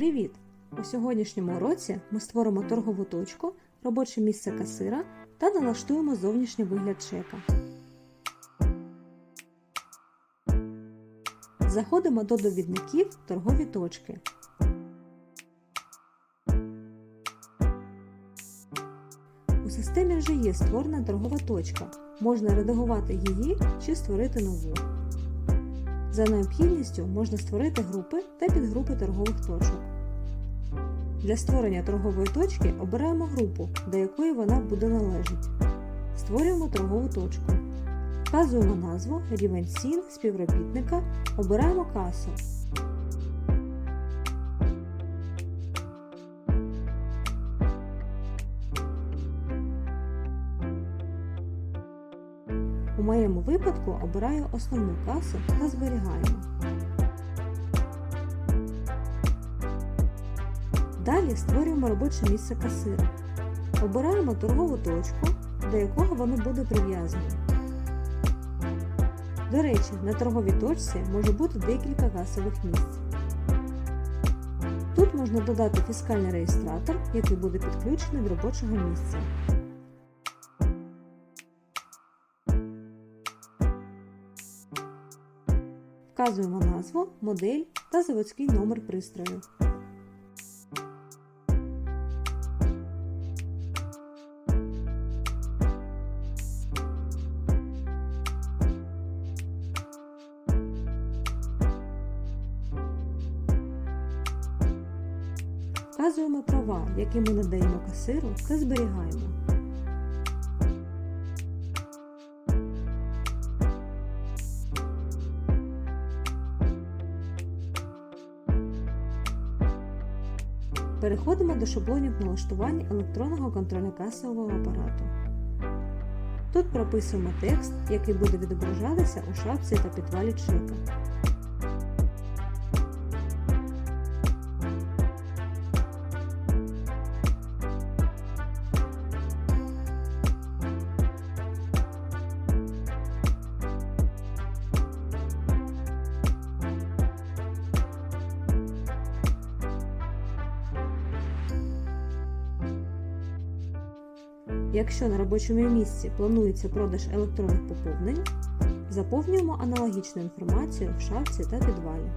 Привіт! У сьогоднішньому уроці ми створимо торгову точку, робоче місце касира та налаштуємо зовнішній вигляд чека. Заходимо до довідників торгові точки. У системі вже є створена торгова точка. Можна редагувати її чи створити нову. За необхідністю можна створити групи та підгрупи торгових точок. Для створення торгової точки обираємо групу, до якої вона буде належати. Створюємо торгову точку. Вказуємо назву, рівень цін, співробітника, обираємо касу. У моєму випадку обираю основну касу та зберігаємо. Далі створюємо робоче місце касира. Обираємо торгову точку, до якого воно буде прив'язане. До речі, на торговій точці може бути декілька касових місць. Тут можна додати фіскальний реєстратор, який буде підключений до робочого місця. Вказуємо назву, модель та заводський номер пристрою. Вказуємо права, які ми надаємо касиру та зберігаємо. Переходимо до шаблонів налаштування електронного контролю касового апарату. Тут прописуємо текст, який буде відображатися у шапці та підвалі чека. Якщо на робочому місці планується продаж електронних поповнень, заповнюємо аналогічну інформацію в шапці та підвалі.